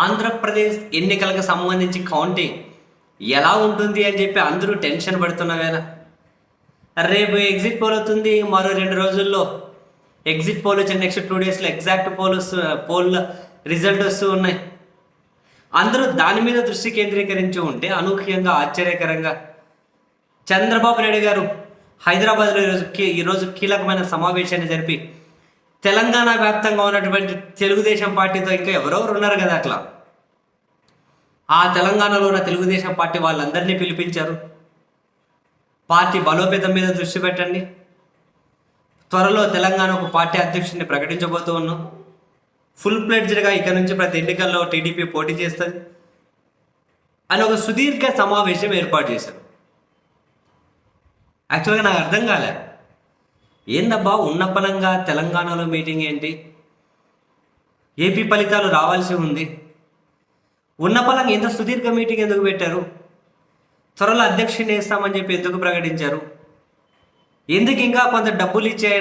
ఆంధ్రప్రదేశ్ ఎన్నికలకు సంబంధించి కౌంటింగ్ ఎలా ఉంటుంది అని చెప్పి అందరూ టెన్షన్ పడుతున్న వేళ. రేపు ఎగ్జిట్ పోల్ అవుతుంది మరో రెండు రోజుల్లో. ఎగ్జిట్ పోల్ వచ్చిన నెక్స్ట్ టూ డేస్లో ఎగ్జాక్ట్ పోల్ పోల్ రిజల్ట్ వస్తూ ఉన్నాయి. అందరూ దాని మీద దృష్టి కేంద్రీకరించి ఉంటే అనూహ్యంగా ఆశ్చర్యకరంగా. చంద్రబాబు నాయుడు గారు హైదరాబాద్లో ఈరోజు ఈరోజు కీలకమైన సమావేశాన్ని జరిపి తెలంగాణ వ్యాప్తంగా ఉన్నటువంటి తెలుగుదేశం పార్టీతో ఇంకా ఎవరెవరు ఉన్నారు కదా అట్లా? ఆ తెలంగాణలో ఉన్న తెలుగుదేశం పార్టీ వాళ్ళందరినీ పిలిపించారు. పార్టీ బలోపేతం మీద దృష్టి పెట్టండి. త్వరలో తెలంగాణకు పార్టీ అధ్యక్షుడిని ప్రకటించబోతూ ఉన్నాం. ఫుల్ ప్లెడ్జ్డ్గా ఇక నుంచి ప్రతి ఎన్నికల్లో టీడీపీ పోటీ చేస్తుంది. అని ఒక సుదీర్ఘ సమావేశం ఏర్పాటు చేశారు. యాక్చువల్గా నాకు అర్థం కాలేదు ఏందబ్బా ఉన్న పలంగా తెలంగాణలో మీటింగ్ ఏంటి? ఏపీ ఫలితాలు రావాల్సి ఉంది. ఉన్నపలంగా ఇంత సుదీర్ఘ మీటింగ్ ఎందుకు పెట్టారు? త్వరలో అధ్యక్షుని వేస్తామని చెప్పి ఎందుకు ప్రకటించారు? ఎందుకు ఇంకా కొంత డబ్బులు ఇచ్చి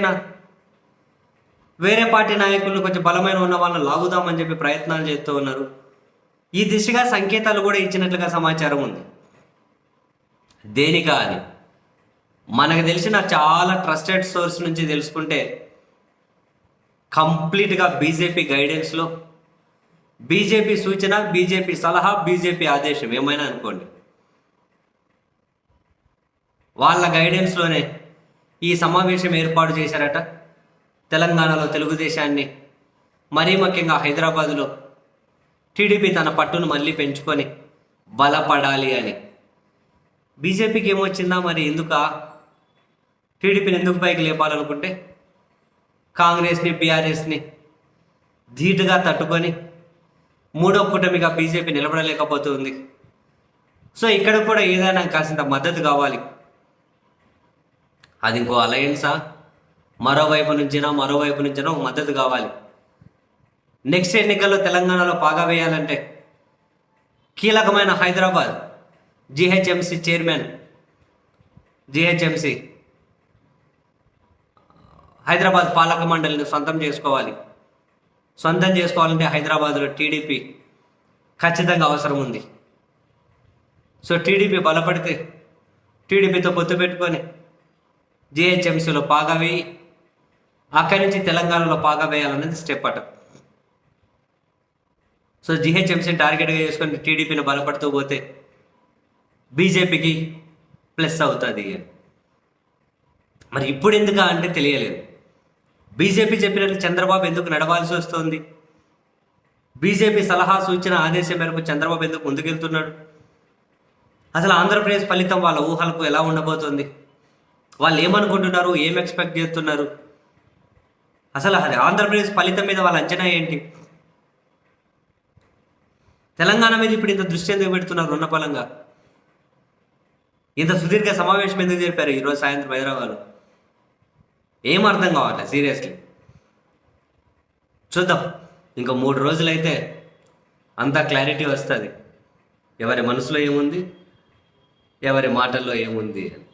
వేరే పార్టీ నాయకులు కొంచెం బలమైన ఉన్న వాళ్ళని లాగుదామని చెప్పి ప్రయత్నాలు చేస్తూ ఉన్నారు. ఈ దిశగా సంకేతాలు కూడా ఇచ్చినట్లుగా సమాచారం ఉంది. దేనికా అని? మనకు తెలిసిన చాలా ట్రస్టెడ్ సోర్స్ నుంచి తెలుసుకుంటే కంప్లీట్గా బీజేపీ గైడెన్స్లో బీజేపీ సూచన బీజేపీ సలహా బీజేపీ ఆదేశం ఏమైనా అనుకోండి. వాళ్ళ గైడెన్స్లోనే ఈ సమావేశం ఏర్పాటు చేశారట తెలంగాణలో తెలుగుదేశాన్ని మరీ ముఖ్యంగా హైదరాబాదులో. టీడీపీ తన పట్టును మళ్ళీ పెంచుకొని బలపడాలి అని. బీజేపీకి ఏమొచ్చిందా మరి? ఎందుక? టీడీపీని ఎందుకు పైకి లేపాలనుకుంటే? కాంగ్రెస్ని బీఆర్ఎస్ని ధీటుగా తట్టుకొని మూడో కూటమిగా బీజేపీ నిలబడలేకపోతుంది. సో ఇక్కడ కూడా ఏదైనా కాసింత మద్దతు కావాలి. అది ఇంకో అలయన్సా మరోవైపు నుంచినా మరోవైపు నుంచినా ఒక మద్దతు కావాలి. నెక్స్ట్ ఎన్నికల్లో తెలంగాణలో పాగా వేయాలంటే కీలకమైన Hyderabad GHMC chairman GHMC Hyderabad పాలక మండలిని సొంతం చేసుకోవాలి. సొంతం చేసుకోవాలంటే హైదరాబాద్లో టీడీపీ ఖచ్చితంగా అవసరం ఉంది. సో టీడీపీ బలపడితే టీడీపీతో పొత్తు పెట్టుకొని జిహెచ్ఎంసీలో పాగా వేయి అక్కడి నుంచి తెలంగాణలో పాగా వేయాలన్నది స్టెప్ అట. సో జిహెచ్ఎంసీని టార్గెట్గా చేసుకొని టీడీపీని బలపడుతూ పోతే బీజేపీకి ప్లస్ అవుతుంది. మరి ఇప్పుడు ఎందుకా అంటే తెలియలేదు. బీజేపీ చెప్పినట్లు చంద్రబాబు ఎందుకు నడవాల్సి వస్తుంది? బీజేపీ సలహా సూచన ఆదేశం మేరకు చంద్రబాబు ఎందుకు ముందుకెళ్తున్నాడు? అసలు ఆంధ్రప్రదేశ్ ఫలితం వాళ్ళ ఊహలకు ఎలా ఉండబోతుంది? వాళ్ళు ఏమనుకుంటున్నారు? ఏం ఎక్స్పెక్ట్ చేస్తున్నారు? అసలు అది ఆంధ్రప్రదేశ్ ఫలితం మీద వాళ్ళ అంచనా ఏంటి? తెలంగాణ మీద ఇప్పుడు ఇంత దృష్టి ఎందుకు పెడుతున్నారు ఉన్నపలంగా? ఇంత సుదీర్ఘ సమావేశం ఎందుకు జరిపారు ఈరోజు సాయంత్రం హైదరాబాద్లో? ఏం అర్థం కావాలి సీరియస్లీ చూద్దాం. ఇంకా మూడు రోజులైతే అంతా క్లారిటీ వస్తుంది. ఎవరి మనసులో ఏముంది? ఎవరి మాటల్లో ఏముంది అని.